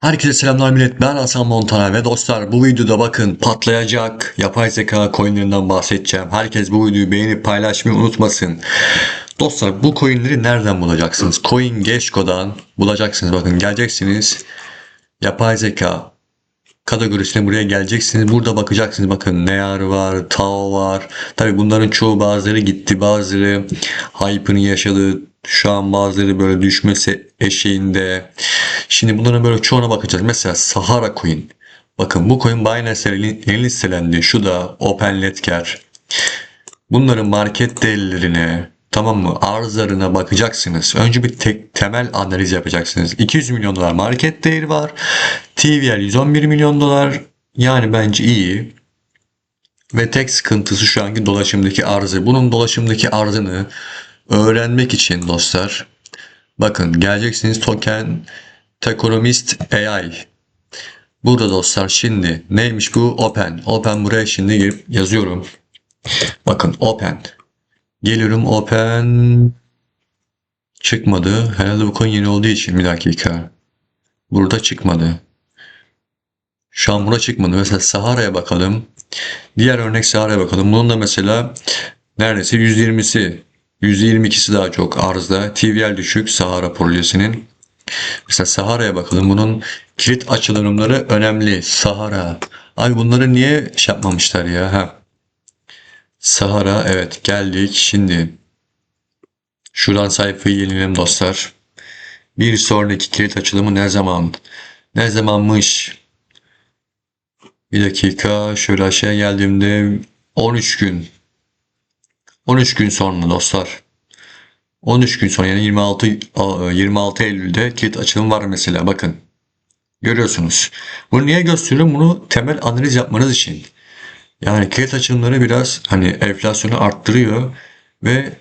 Herkese selamlar millet. Ben Hasan Montana ve dostlar bu videoda bakın patlayacak yapay zeka coinlerinden bahsedeceğim. Herkes bu videoyu beğenip paylaşmayı unutmasın. Dostlar bu coinleri nereden bulacaksınız? CoinGecko'dan bulacaksınız. Bakın geleceksiniz. Yapay zeka kategorisine buraya geleceksiniz. Burada bakacaksınız. Bakın Near var, Tao var. Tabi bunların çoğu bazıları gitti. Bazıları hype'ını yaşadı. Şu an bazıları böyle düşmesi eşeğinde. Şimdi bunların böyle çoğuna bakacağız. Mesela Sahara Coin. Bakın bu coin Binance'e yeni listelendi. Şu da OpenLetker. Bunların market değerlerine tamam mı arzlarına bakacaksınız. Önce bir tek temel analiz yapacaksınız. 200 milyon dolar market değeri var. TVL 111 milyon dolar. Yani bence iyi. Ve tek sıkıntısı şu anki dolaşımdaki arzı. Bunun dolaşımdaki arzını öğrenmek için dostlar bakın geleceksiniz token Teconomist AI. Burada dostlar şimdi neymiş bu? Open. Open buraya şimdi girip yazıyorum. Bakın Open. Geliyorum Open. Çıkmadı. Herhalde bu coin yeni olduğu için bir dakika. Burada çıkmadı. Şu an burada çıkmadı. Mesela Sahara'ya bakalım. Diğer örnek Sahara'ya bakalım. Bunun da mesela neredeyse 120'si %22'si daha çok arzda. TVL düşük Sahara projesinin. Mesela Sahara'ya bakalım. Bunun kilit açılımları önemli. Sahara. Abi bunları niye şey yapmamışlar ya? Ha. Sahara evet geldik. Şimdi şuradan sayfayı yenileyelim dostlar. Bir sonraki kilit açılımı ne zaman? Ne zamanmış? Bir dakika şöyle aşağıya geldiğimde 13 gün 13 gün sonra dostlar. 13 gün sonra yani 26 26 Eylül'de kilit açılım var mesela bakın. Görüyorsunuz. Bunu niye gösteriyorum? Bunu temel analiz yapmanız için. Yani kilit açılımları biraz hani enflasyonu arttırıyor ve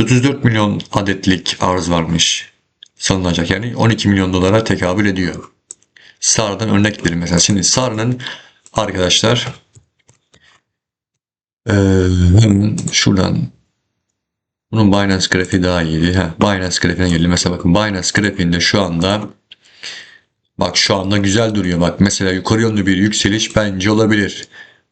34 milyon adetlik arz varmış sanılacak. Yani 12 milyon dolara tekabül ediyor. SAR'dan örnek verelim mesela. Şimdi SAR'ın arkadaşlar ee, şuradan bunun Binance grafiği daha iyiydi. Heh, Binance grafiğine geldi. Mesela bakın Binance grafiğinde şu anda bak şu anda güzel duruyor. Bak mesela yukarı yönlü bir yükseliş bence olabilir.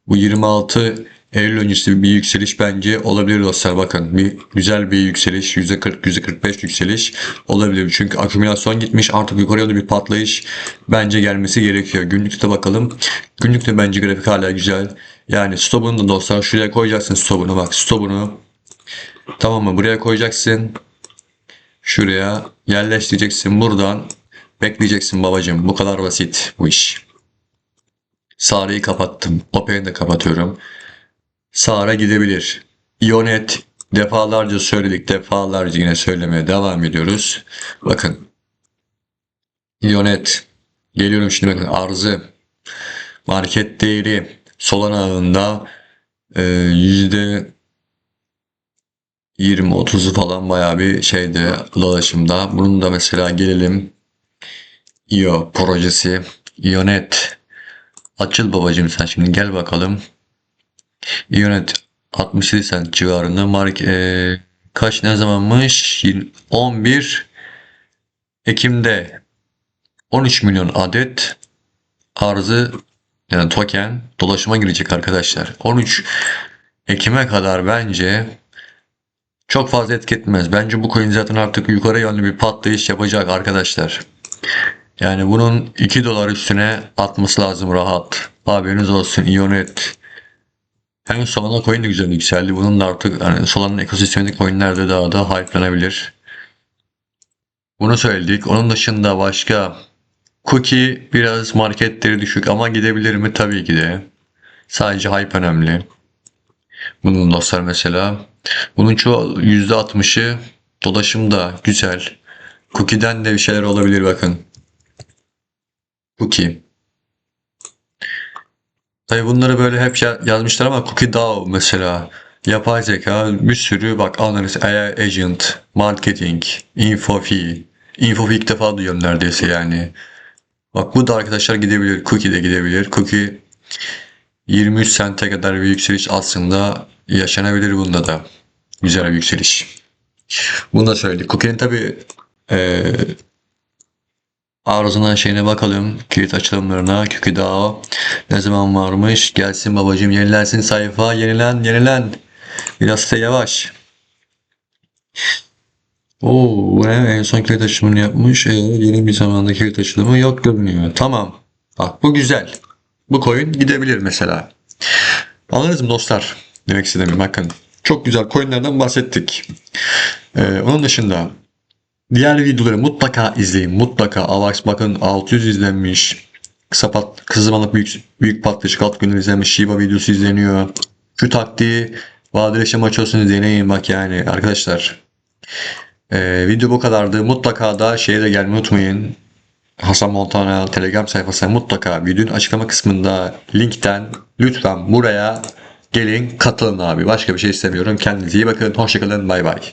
Bu 26 Eylül öncesi bir yükseliş bence olabilir dostlar. Bakın bir güzel bir yükseliş %40 %45 yükseliş olabilir. Çünkü akümülasyon gitmiş artık yukarı yönlü bir patlayış bence gelmesi gerekiyor. Günlükte bakalım. Günlükte bence grafik hala güzel. Yani stopunu da dostlar şuraya koyacaksın stopunu bak stopunu. Tamam mı? Buraya koyacaksın. Şuraya yerleştireceksin. Buradan bekleyeceksin babacım. Bu kadar basit bu iş. Sarı'yı kapattım. Open'i de kapatıyorum. Sara gidebilir. Ionet defalarca söyledik. Defalarca yine söylemeye devam ediyoruz. Bakın. Ionet. Geliyorum şimdi bakın arzı. Market değeri Solana ağında e, yüzde 20-30'u falan bayağı bir şeyde dolaşımda. Bunun da mesela gelelim IO projesi. IONET. Açıl babacım sen şimdi gel bakalım. IONET 67 sent civarında. Mark e, kaç ne zamanmış? 11 Ekim'de 13 milyon adet arzı yani token dolaşıma girecek arkadaşlar. 13 Ekim'e kadar bence çok fazla etki etmez. Bence bu coin zaten artık yukarı yönlü bir patlayış yapacak arkadaşlar. Yani bunun 2 dolar üstüne atması lazım rahat. Haberiniz olsun. Ionet. Hem Solana coin de güzel yükseldi. Bunun da artık yani Solana'nın ekosistemindeki coinler de daha da hype'lanabilir. Bunu söyledik. Onun dışında başka Cookie biraz marketleri düşük ama gidebilir mi? Tabii ki de. Sadece hype önemli. Bunun dostlar mesela. Bunun çoğu %60'ı dolaşımda güzel. Cookie'den de bir şeyler olabilir bakın. Cookie. Tabii bunları böyle hep ya- yazmışlar ama Cookie DAO mesela. Yapay zeka bir sürü bak analiz, AI agent, marketing, infofi. Infofi ilk defa duyuyorum neredeyse yani. Bak bu da arkadaşlar gidebilir. Cookie de gidebilir. Cookie 23 sente kadar bir yükseliş aslında yaşanabilir bunda da. Güzel bir yükseliş. Bunu da söyledik. Cookie'nin tabi arızına şeyine bakalım. Kilit açılımlarına. Kökü daha ne zaman varmış? Gelsin babacığım yenilensin sayfa. Yenilen yenilen. Biraz da yavaş. Oo, ne? En son kilit açılımını yapmış. Ee, yeni bir zamanda kilit açılımı yok görünüyor. Tamam. Bak bu güzel. Bu coin gidebilir mesela. Anladınız mı dostlar? Demek istediğimi bakın. Çok güzel coinlerden bahsettik. Ee, onun dışında diğer videoları mutlaka izleyin. Mutlaka. Avax bakın 600 izlenmiş. Kısa pat, kısa zamanlık büyük, büyük patlayıcı alt günler izlenmiş. Shiba videosu izleniyor. Şu taktiği vadeli şema açıyorsunuz deneyin bak yani arkadaşlar. Ee, video bu kadardı. Mutlaka da şeye de gelmeyi unutmayın. Hasan Montana Telegram sayfasına mutlaka videonun açıklama kısmında linkten lütfen buraya gelin katılın abi. Başka bir şey istemiyorum. Kendinize iyi bakın. Hoşçakalın. Bay bay.